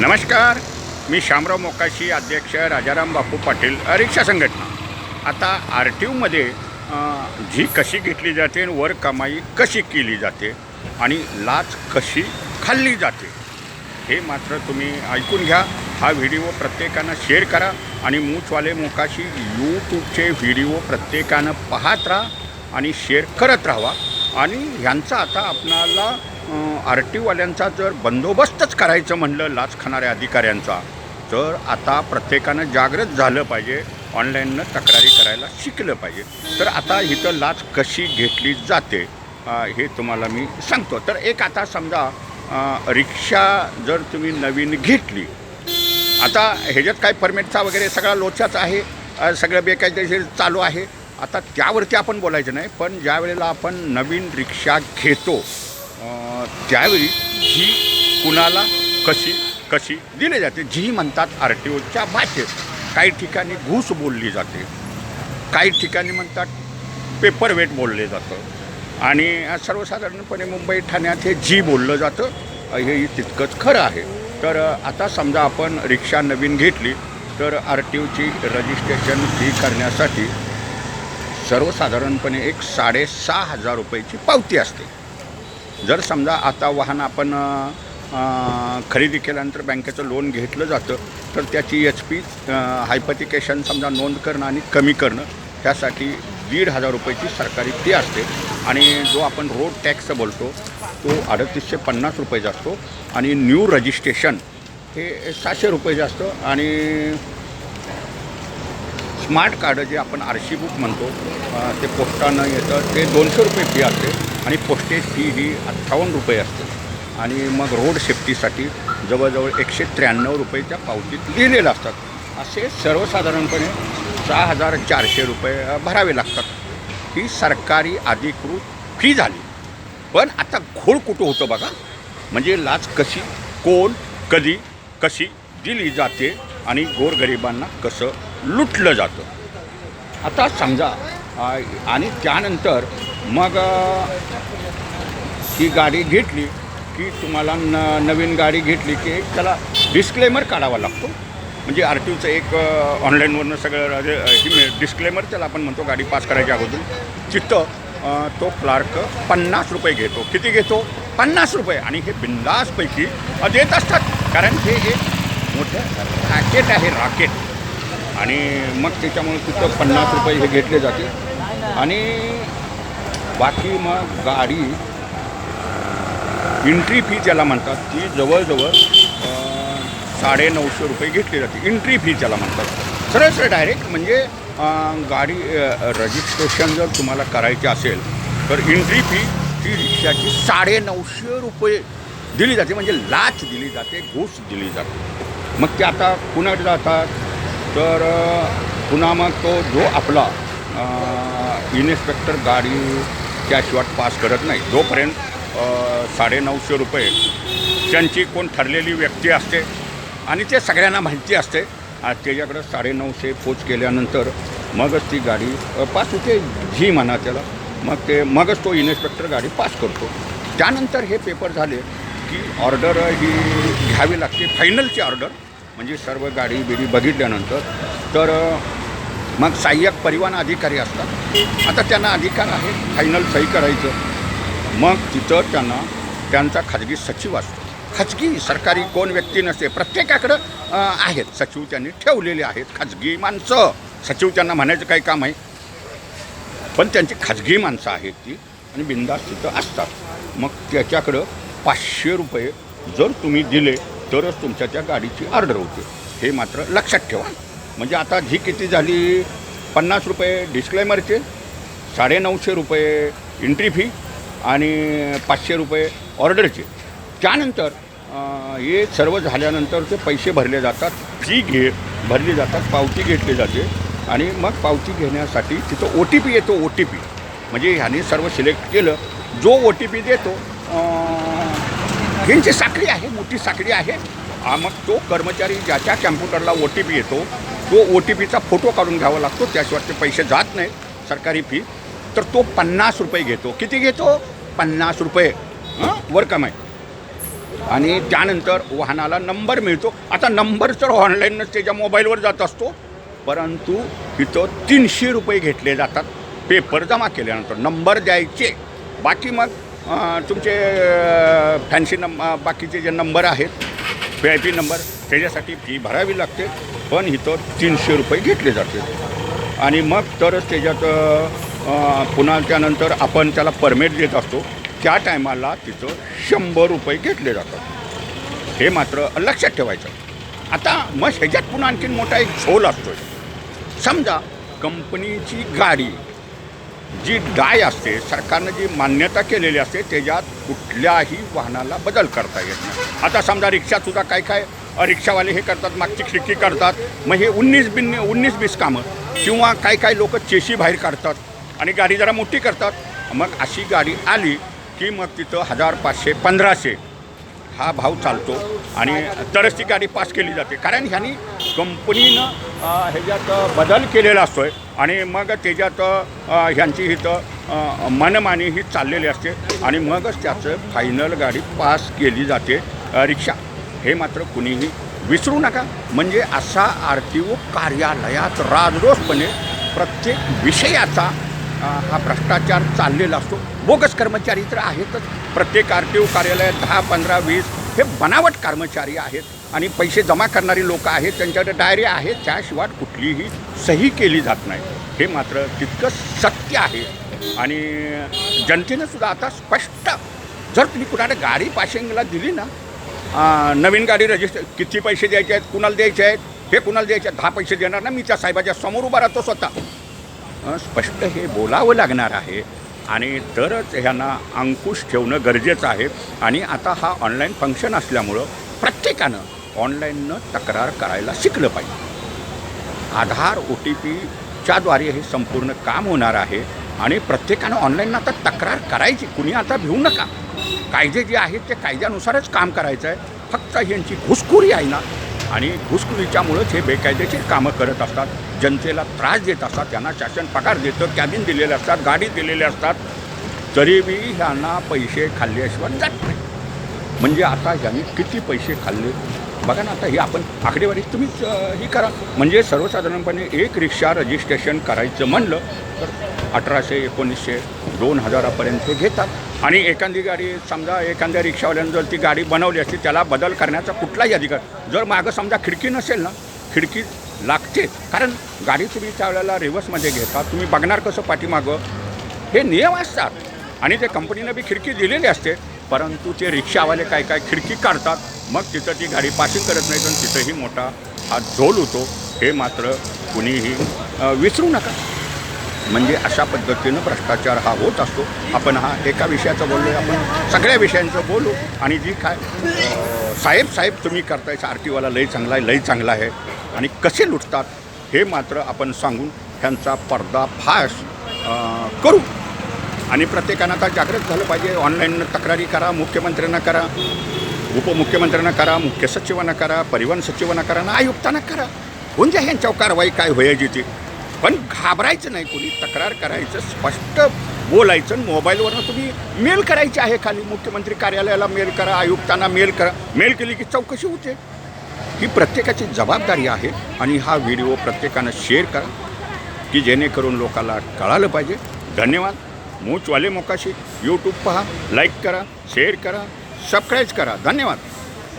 नमस्कार. मी शामराव मोकाशी अध्यक्ष राजाराम बापू पाटील रिक्षा संघटना. आता आर टी ओमध्ये जी कशी घेतली जाते आणि वर कमाई कशी केली जाते आणि लाच कशी खाल्ली जाते हे मात्र तुम्ही ऐकून घ्या. हा व्हिडिओ प्रत्येकानं शेअर करा आणि मूचवाले मोकाशी यूट्यूबचे व्हिडिओ प्रत्येकानं पाहत राहा आणि शेअर करत राहावा आणि ह्यांचा आता आपणाला आर टी ओवाल्यांचा जर बंदोबस्तच करायचं म्हणलं लाच खाणाऱ्या अधिकाऱ्यांचा तर आता प्रत्येकानं जागृत झालं पाहिजे ऑनलाईननं तक्रारी करायला शिकलं पाहिजे. तर आता इथं लाच कशी घेतली जाते हे तुम्हाला मी सांगतो. तर एक आता समजा रिक्षा जर तुम्ही नवीन घेतली आता ह्याच्यात काय परमिटचा वगैरे सगळा लोचाच आहे सगळं बेकायदेशीर चालू आहे. आता त्यावरती आपण बोलायचं नाही पण ज्या वेळेला आपण नवीन रिक्षा घेतो त्यावेळी जी कुणाला कशी कशी? दिली जाते. जी म्हणतात आर टी ओच्या भाषेत. काही ठिकाणी घूस बोलली जाते. काही ठिकाणी म्हणतात पेपर वेट बोलले जातं. आणि सर्वसाधारणपणे मुंबई ठाण्यात हे जी बोललं जातं. हे तितकंच खरं आहे. तर आता समजा आपण रिक्षा नवीन घेतली तर आर टी ओची रजिस्ट्रेशन फी करण्यासाठी सर्वसाधारणपणे एक साडेसहा हजार रुपयाची पावती असते. जर समजा आता वाहन आपण खरेदी केल्यानंतर बँकेचं लोन घेतलं जातं तर त्याची एच पी हायपथिकेशन समजा नोंद करणं आणि कमी करणं त्यासाठी दीड हजार रुपयाची सरकारी फी असते. आणि जो आपण रोड टॅक्स बोलतो तो अडतीसशे पन्नास रुपयाचा असतो आणि न्यू रजिस्ट्रेशन हे सहाशे रुपयाचं असतं आणि स्मार्ट कार्ड जे आपण आर सी बुक म्हणतो ते पोस्टानं येतं ते दोनशे रुपये फी असते. आणि पोस्टेज फी ही अठ्ठावन्न रुपये असते. आणि मग रोड सेफ्टीसाठी जवळजवळ एकशे त्र्याण्णव रुपये त्या पावतीत लिहिलेलं असतात. असे सर्वसाधारणपणे सहा हजार चारशे रुपये भरावे लागतात. ही सरकारी अधिकृत फी झाली. पण आता घोळ कुठं होतं बघा? म्हणजे लाच कशी कोण कधी कशी दिली जाते आणि गोरगरिबांना कसं लुटलं जातं? आता समजा आणि त्यानंतर मग ती ही गाडी घेतली की तुम्हाला न नवीन गाडी घेतली की एक त्याला डिस्क्लेमर काढावा लागतो. म्हणजे आर टी ओचं एक ऑनलाईनवरनं सगळं हे डिस्क्लेमर त्याला आपण म्हणतो गाडी पास करायच्या अगोदर. तिथं तो क्लार्क पन्नास रुपये घेतो. किती घेतो? पन्नास रुपये. आणि हे बिंदासपैकी देत असतात कारण हे एक मोठं रॅकेट आहे रॉकेट आणि मग त्याच्यामुळे तिथं पन्नास रुपये हे घेतले जाते आणि बाकी मग गाडी एंट्री फी ज्याला म्हणतात ती जवळजवळ साडे नऊशे रुपये घेतली जाते. एंट्री फी ज्याला म्हणतात. सरळ सरळ डायरेक्ट म्हणजे गाडी रजिस्ट्रेशन जर तुम्हाला करायचे असेल तर एंट्री फी ती रिक्षाची साडे नऊशे रुपये दिली जाते. म्हणजे लाच दिली जाते घूस दिली जाते. मग ते आता कुणाकडे जातात तर पुन्हा मग तो जो आपला इन्स्पेक्टर गाडी कॅशवाट पास करत नाही. जोपर्यंत साडे साडेनऊशे रुपये त्यांची कोण ठरलेली व्यक्ती असते आणि ते सगळ्यांना माहिती असते आ, त्याच्याकडं साडेनऊशे पोच केल्यानंतर मगच ती गाडी पास होते झी म्हणा त्याला. मग ते मगच तो इन्स्पेक्टर गाडी पास करतो. त्यानंतर हे पेपर झाले की ऑर्डर ही घ्यावी लागते फायनलची ऑर्डर म्हणजे सर्व गाडी बिडी बघितल्यानंतर. तर मग सहाय्यक परिवहन अधिकारी असतात. आता त्यांना अधिकार आहे फायनल सही करायचं. मग तिथं त्यांना त्यांचा खाजगी सचिव असतो. खाजगी सरकारी कोण व्यक्ती नसते प्रत्येकाकडं आहेत. सचिव त्यांनी ठेवलेले आहेत खाजगी माणसं. सचिव त्यांना म्हणायचं काही काम आहे. पण त्यांची खाजगी माणसं आहेत ती आणि बिंदास तिथं असतात. मग त्याच्याकडं पाचशे रुपये जर तुम्ही दिले तरच तुमच्या त्या गाडीची ऑर्डर होते. हे मात्र लक्षात ठेवा. म्हणजे आता ही किती झाली? पन्नास रुपये डिस्क्लेमरचे साडेनऊशे रुपये एंट्री फी आणि पाचशे रुपये ऑर्डरचे त्यानंतर हे सर्व झाल्यानंतर ते पैसे भरले जातात फी घे भरली जातात पावती घेतली जाते आणि मग पावती घेण्यासाठी तिथं ओ टी पी येतो ओ टी पी म्हणजे ह्याने सर्व सिलेक्ट केलं जो ओ टी पी देतो ह्यांची साखळी आहे मोठी साखळी आहे. मग तो कर्मचारी ज्याच्या कॅम्प्युटरला ओ टी पी येतो तो ओ टी पीचा फोटो काढून घ्यावा लागतो त्याशिवाय ते पैसे जात नाही सरकारी फी तर तो पन्नास रुपये घेतो. किती घेतो? पन्नास रुपये. हां? वर आहे आणि त्यानंतर वाहनाला नंबर मिळतो. आता नंबर तर ऑनलाईनच त्याच्या मोबाईलवर जात असतो. परंतु इथं तीनशे रुपये घेतले जातात. पेपर जमा केल्यानंतर नंबर द्यायचे. बाकी मग तुमचे फॅन्सी नंब बाकीचे जे नंबर आहेत व्ही आय पी नंबर त्याच्यासाठी फी भरावी लागते पण इथं तीनशे रुपये घेतले जाते. आणि मग तरच त्याच्यात पुन्हा त्यानंतर आपण त्याला परमिट देत असतो त्या टायमाला तिथं शंभर रुपये घेतले जातात. हे मात्र लक्षात ठेवायचं. आता मग ह्याच्यात पुन्हा आणखीन मोठा एक झोल असतो समजा कंपनीची गाडी जी डाय असते सरकारनं जी मान्यता केलेली असते त्याच्यात कुठल्याही वाहनाला बदल करता येत नाही. आता समजा रिक्षासुद्धा काय काय रिक्षावाले हे करतात मागची खिडकी करतात मग हे उन्नीस बिन उन्नीस बीस कामं किंवा काही काही लोक चेशी बाहेर काढतात आणि गाडी जरा मोठी करतात. मग अशी गाडी आली की मग तिथं हजार पाचशे पंधराशे हा भाव चालतो आणि तरच ती गाडी पास केली जाते. कारण ह्यांनी कंपनीनं ह्याच्यात बदल केलेला असतो आहे आणि मग त्याच्यात ह्यांची इथं अ, मनमानी ही चाललेली असते आणि मगच त्याचं फायनल गाडी पास केली जाते रिक्षा. हे मात्र कुणीही विसरू नका. म्हणजे असा आर टी ओ कार्यालयात राजरोसपणे प्रत्येक विषयाचा हा भ्रष्टाचार चाललेला असतो. बोगस कर्मचारी तर आहेतच. प्रत्येक आर टी ओ कार्यालयात दहा पंधरा वीस हे बनावट कर्मचारी आहेत. आणि पैसे जमा करणारी लोक आहेत. त्यांच्याकडे डायरी आहेत. त्याशिवाय कुठलीही सही केली जात नाही. हे मात्र तितकं सत्य आहे. आणि जनतेनं सुद्धा आता स्पष्ट जर तुम्ही कुणाला गाडी पाशिंगला दिली ना नवीन गाडी रजिस्टर किती पैसे द्यायचे आहेत कुणाला द्यायचे आहेत? हे कुणाला द्यायचे आहेत? दहा पैसे देणार ना मी त्या साहेबाच्या समोर उभा राहतो स्वतः. स्पष्ट हे बोलावं लागणार आहे आणि तरच ह्यांना अंकुश ठेवणं गरजेचं आहे. आणि आता हा ऑनलाईन फंक्शन असल्यामुळं प्रत्येकानं ऑनलाईननं तक्रार करायला शिकलं पाहिजे. आधार ओ टी पीच्याद्वारे हे संपूर्ण काम होणार आहे आणि प्रत्येकानं ऑनलाईन आता तक्रार करायची. कुणी आता भिवू नका. कायदे जे आहेत ते कायद्यानुसारच काम करायचं आहे. फक्त यांची घुसखोरी आहे ना आणि घुसखोरीच्यामुळेच हे बेकायदेशीर कामं करत असतात. जनतेला त्रास देत असतात त्यांना शासन पगार देतं कॅबिन दिलेले असतात गाडी दिलेले असतात. तरी बी ह्यांना पैसे खाल्ल्याशिवाय जात नाही. म्हणजे आता ह्यांनी किती पैसे खाल्ले? बघा ना आता ही आपण आकडेवारी तुम्हीच ही करा. म्हणजे सर्वसाधारणपणे एक रिक्षा रजिस्ट्रेशन करायचं म्हणलं तर अठराशे एकोणीसशे दोन हजारापर्यंत ते घेतात. आणि एखादी गाडी समजा एखाद्या रिक्षावाल्यानं जर ती गाडी बनवली असती त्याला बदल करण्याचा कुठलाही अधिकार. जर मागं समजा खिडकी नसेल ना खिडकी लागतेच कारण गाडी तुम्ही त्यावेळेला रिव्हर्समध्ये घेता तुम्ही बघणार कसं पाठीमागं. हे नियम असतात. आणि ते कंपनीनं बी खिडकी दिलेली असते. परंतु ते रिक्षावाले काय काय खिडकी काढतात. मग तिथं ती गाडी पासिंग करत नाही पण तिथंही मोठा हा झोल होतो. हे मात्र कुणीही विसरू नका. म्हणजे अशा पद्धतीनं भ्रष्टाचार हा होत असतो. आपण हा एका विषयाचं बोललो आपण सगळ्या विषयांचं बोलू. आणि जी काय साहेब साहेब तुम्ही करताय आरटीवाला लई चांगला आहे लई चांगला आहे. आणि कसे लुटतात हे मात्र आपण सांगून ह्यांचा पर्दाफाश करू. आणि प्रत्येकानं आता जागृत झालं पाहिजे. ऑनलाईन तक्रारी करा मुख्यमंत्र्यांना करा उपमुख्यमंत्र्यांना करा मुख्य सचिवांना करा परिवहन सचिवांना करा ना आयुक्तांना करा. होऊन द्या ह्यांच्यावर कारवाई काय व्हायची ती पण घाबरायचं नाही कोणी तक्रार करायचं स्पष्ट बोलायचं आणि मोबाईलवरनं तुम्ही मेल करायची आहे खाली. मुख्यमंत्री कार्यालयाला मेल करा आयुक्तांना मेल करा. मेल केली की चौकशी होते. ही प्रत्येकाची जबाबदारी आहे आणि हा व्हिडिओ प्रत्येकानं शेअर करा की जेणेकरून लोकांना कळालं पाहिजे. धन्यवाद. मूचवाले मोकाशी. यूट्यूब पहा लाईक करा शेअर करा सबस्क्राईब करा. धन्यवाद.